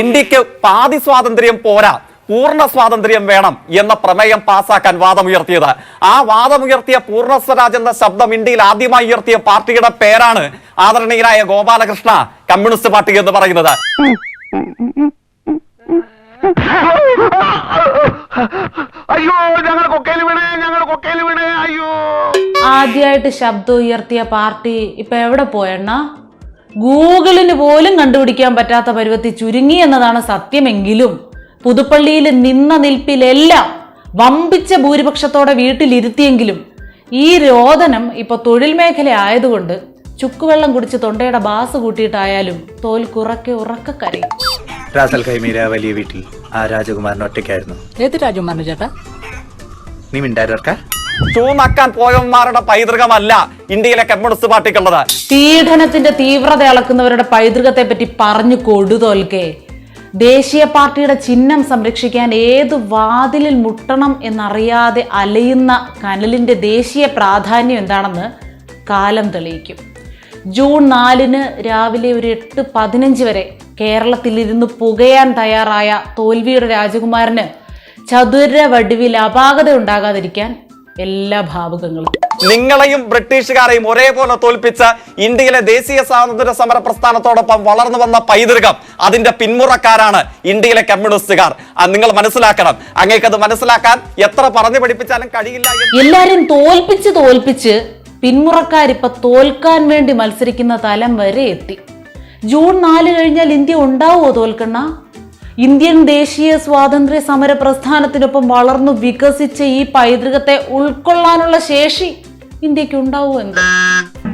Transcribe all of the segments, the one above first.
ഇന്ത്യയ്ക്ക് പാതി സ്വാതന്ത്ര്യം പോരാ പൂർണ സ്വാതന്ത്ര്യം വേണം എന്ന പ്രമേയം പാസാക്കാൻ വാദമുയർത്തിയത്. ആ വാദമുയർത്തിയ പൂർണ സ്വരാജ് എന്ന ശബ്ദം ഇന്ത്യയിൽ ആദ്യമായി ഉയർത്തിയ പാർട്ടിയുടെ പേരാണ് ആദരണീയനായ ഗോപാലകൃഷ്ണ കമ്മ്യൂണിസ്റ്റ് പാർട്ടി എന്ന് പറയുന്നത്. അയ്യോ ഞങ്ങൾ കൊക്കയിൽ വീണേ ഞങ്ങൾ കൊക്കയിൽ വീണേ അയ്യോ. ആദ്യമായിട്ട് ശബ്ദം ഉയർത്തിയ പാർട്ടി ഇപ്പൊ എവിടെ പോയെണ്ണ ഗൂഗിളിന് പോലും കണ്ടുപിടിക്കാൻ പറ്റാത്ത പരുവത്തിൽ ചുരുങ്ങി എന്നതാണ് സത്യമെങ്കിലും പുതുപ്പള്ളിയിൽ നിന്ന നിൽപ്പിലെല്ലാം വമ്പിച്ച ഭൂരിപക്ഷത്തോടെ വീട്ടിലിരുത്തിയെങ്കിലും ഈ രോദനം ഇപ്പൊ തൊഴിൽ മേഖല ആയതുകൊണ്ട് ചുക്കുവെള്ളം കുടിച്ച് തൊണ്ടയുടെ ബാസ് കൂട്ടിയിട്ടായാലും തോൽ കുറക്കെ ഉറക്ക കരയും. റാസൽ വലിയ വീട്ടിൽ ആ രാജകുമാരൻ ഒറ്റയ്ക്കായിരുന്നു. ഏത് രാജകുമാരൻ ചേട്ടാ? നീ മിണ്ടാരർക്ക ഷൂ നക്കാൻ പോയവന്മാരുടെ പൈതൃകമല്ല ഇന്ത്യയിലെ കമ്മ്യൂണിസ്റ്റ് പാർട്ടിക്കുള്ളത്. പീഡനത്തിന്റെ തീവ്രത അളക്കുന്നവരുടെ പൈതൃകത്തെ പറ്റി പറഞ്ഞു കൊടുതോൽക്കെ. ദേശീയ പാർട്ടിയുടെ ചിഹ്നം സംരക്ഷിക്കാൻ ഏത് വാതിലിൽ മുട്ടണം എന്നറിയാതെ അലയുന്ന കനലിന്റെ ദേശീയ പ്രാധാന്യം എന്താണെന്ന് കാലം തെളിയിക്കും. ജൂൺ നാലിന് രാവിലെ ഒരു എട്ട് പതിനഞ്ച് വരെ കേരളത്തിലിരുന്ന് പുകയാൻ തയ്യാറായ തോൽവിയുടെ രാജകുമാരന് ചതുര വടിവിൽ അപാകത ഉണ്ടാകാതിരിക്കാൻ എല്ലാ ഭാവുകങ്ങളും. നിങ്ങളെയും ബ്രിട്ടീഷുകാരെയും ഒരേപോലെ തോൽപ്പിച്ച് ഇന്ത്യയിലെ ദേശീയ സ്വാതന്ത്ര്യ സമര പ്രസ്ഥാനത്തോടൊപ്പം വളർന്നു വന്ന പൈതൃകം അതിന്റെ പിന്മുറക്കാരാണ് ഇന്ത്യയിലെ കമ്മ്യൂണിസ്റ്റുകാർ. നിങ്ങൾ മനസ്സിലാക്കണം. അങ്ങേക്കത് മനസ്സിലാക്കാൻ എത്ര പറഞ്ഞു പഠിപ്പിച്ചാലും കഴിയില്ല എല്ലാരും തോൽപ്പിച്ച് തോൽപ്പിച്ച് പിന്മുറക്കാരിപ്പ തോൽക്കാൻ വേണ്ടി മത്സരിക്കുന്ന തലം വരെ എത്തി. ജൂൺ നാല് കഴിഞ്ഞാൽ ഇന്ത്യ ഉണ്ടാവുമോ തോൽക്കണ്ണ? ഇന്ത്യൻ ദേശീയ സ്വാതന്ത്ര്യ സമര പ്രസ്ഥാനത്തിനൊപ്പം വളർന്നു വികസിച്ച ഈ പൈതൃകത്തെ ഉൾക്കൊള്ളാനുള്ള ശേഷി ഇന്ത്യയ്ക്ക് ഉണ്ടാവുമോ എന്തോ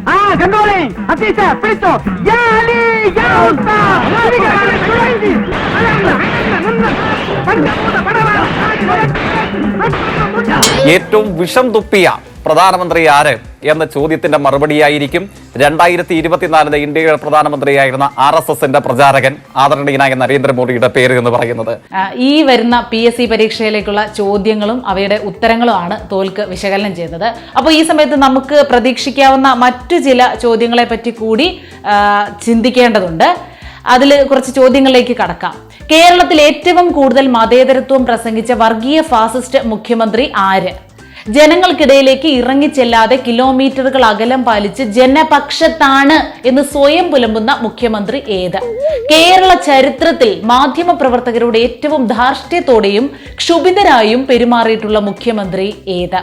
ആ കണ്ടോളേ അത്തീസ പിടിച്ചോ യാ അലി, യാ ഉസ്താ. ഇരിക്കാനാണ് ചുഴലി. അലല്ല, അലല്ല, പണ്ട, പട, പട. ഏറ്റവും വിഷം തുപ്പിയ പ്രധാനമന്ത്രി ആര് എന്ന ചോദ്യത്തിന്റെ മറുപടിയായിരിക്കും. രണ്ടായിരത്തി ഇരുപത്തിനാലിലെ ഇന്ത്യയുടെ പ്രധാനമന്ത്രിയായിരുന്ന ആർ എസ് എസിന്റെ പ്രചാരകൻ ആദരണീയനായ നരേന്ദ്രമോദിയുടെ പേര് എന്ന് പറയുന്നത്. ഈ വരുന്ന പി എസ് സി പരീക്ഷയിലേക്കുള്ള ചോദ്യങ്ങളും അവയുടെ ഉത്തരങ്ങളുമാണ് തോൽക്ക് വിശകലനം ചെയ്യുന്നത് അപ്പോൾ ഈ സമയത്ത് നമുക്ക് പ്രതീക്ഷിക്കാവുന്ന മറ്റു ചില ചോദ്യങ്ങളെ പറ്റി കൂടി ചിന്തിക്കേണ്ടതുണ്ട്. അതിൽ കുറച്ച് ചോദ്യങ്ങളിലേക്ക് കടക്കാം. കേരളത്തിൽ ഏറ്റവും കൂടുതൽ മതേതരത്വം പ്രസംഗിച്ച വർഗീയ ഫാസിസ്റ്റ് മുഖ്യമന്ത്രി ആര്? ജനങ്ങൾക്കിടയിലേക്ക് ഇറങ്ങിച്ചെല്ലാതെ കിലോമീറ്ററുകൾ അകലം പാലിച്ച് ജനപക്ഷത്താണ് എന്ന് സ്വയം പുലമ്പുന്ന മുഖ്യമന്ത്രി ഏത്? കേരള ചരിത്രത്തിൽ മാധ്യമ പ്രവർത്തകരുടെ ഏറ്റവും ധാർഷ്ട്യത്തോടെയും ക്ഷുഭിതരായും പെരുമാറിയിട്ടുള്ള മുഖ്യമന്ത്രി ഏത്?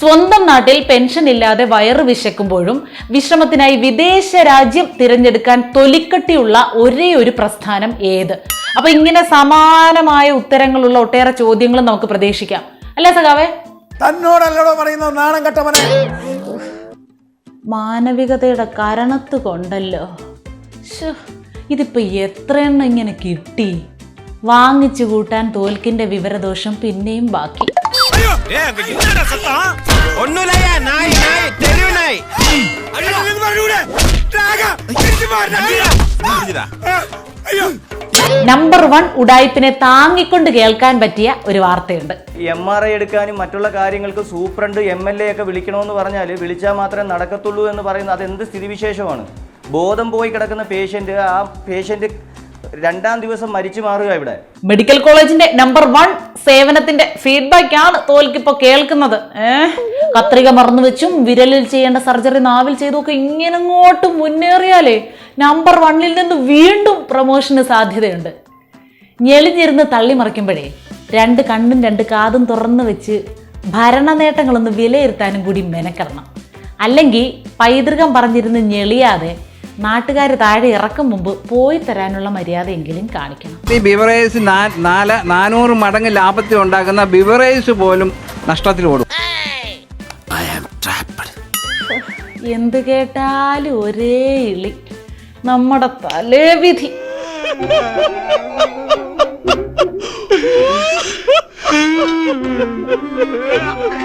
സ്വന്തം നാട്ടിൽ പെൻഷൻ ഇല്ലാതെ വയറ് വിശക്കുമ്പോഴും വിശ്രമത്തിനായി വിദേശ രാജ്യം തിരഞ്ഞെടുക്കാൻ തൊലിക്കട്ടിയുള്ള ഒരേ ഒരു പ്രസ്ഥാനം ഏത്? അപ്പൊ ഇങ്ങനെ സമാനമായ ഉത്തരങ്ങളുള്ള ഒട്ടേറെ ചോദ്യങ്ങളും നമുക്ക് പ്രതീക്ഷിക്കാം. അല്ലേ സഖാവേ? തന്നോടല്ലടോ പറയുന്നത് നാണം കെട്ടവനെ. മാനവികതയുടെ കരണത്ത് കൊണ്ടല്ലോ. ശ്ശോ, ഇതിപ്പോ എത്ര എണ്ണം ഇങ്ങനെ കിട്ടി? വാങ്ങിച്ചു കൂട്ടാൻ തോൽക്കിന്റെ വിവരദോഷം പിന്നെയും ബാക്കി. നമ്പർ വൺ ഉഡായിപ്പിനെ താങ്ങിക്കൊണ്ട് കേൾക്കാൻ പറ്റിയ ഒരു വാർത്തയുണ്ട്. എം ആർ ഐ എടുക്കാനും മറ്റുള്ള കാര്യങ്ങൾക്ക് സൂപ്രണ്ട് എം എൽ എ ഒക്കെ വിളിക്കണമെന്ന് പറഞ്ഞാൽ വിളിച്ചാൽ മാത്രമേ നടക്കത്തുള്ളൂ എന്ന് പറയുന്നത് അത് എന്ത് സ്ഥിതിവിശേഷമാണ്? ബോധം പോയി കിടക്കുന്ന പേഷ്യന്റ് ആ പേഷ്യന്റ് രണ്ടാം ദിവസം മരിച്ചു മാറുക ഇവിടെ. മെഡിക്കൽ കോളേജിന്റെ നമ്പർ വൺ സേവനത്തിന്റെ ഫീഡ്ബാക്ക് ആണ് തോൽക്കിപ്പോ കേൾക്കുന്നത്. കത്രിക മറന്നു വെച്ചും വിരലിൽ ചെയ്യേണ്ട സർജറി നാവിൽ ചെയ്തൊക്കെ ഇങ്ങനെ അങ്ങോട്ട് മുന്നേറിയാലേ നമ്പർ വണ്ണിൽ നിന്ന് വീണ്ടും പ്രൊമോഷന് സാധ്യതയുണ്ട്. ഞെളിഞ്ഞിരുന്ന് തള്ളിമറിക്കുമ്പോഴേ രണ്ട് കണ്ണും രണ്ട് കാതും തുറന്നു വെച്ച് ഭരണ നേട്ടങ്ങളൊന്ന് വിലയിരുത്താനും കൂടി മെനക്കെടണം. അല്ലെങ്കിൽ പൈതൃകം പറഞ്ഞിരുന്ന് ഞെളിയാതെ നാട്ടുകാർ താഴെ ഇറക്കും മുമ്പ് പോയി തരാനുള്ള മര്യാദയെങ്കിലും കാണിക്കണം. ഈ ബിവറേജ് നാല് നാനൂറ് മടങ്ങ് ലാഭത്തിൽ ഉണ്ടാക്കുന്ന ബിവറേജ് പോലും നഷ്ടത്തിൽ ഓടും. എന്ത് കേട്ടാലും ഒരേ ഇളി. നമ്മുടെ തലേ വിധി.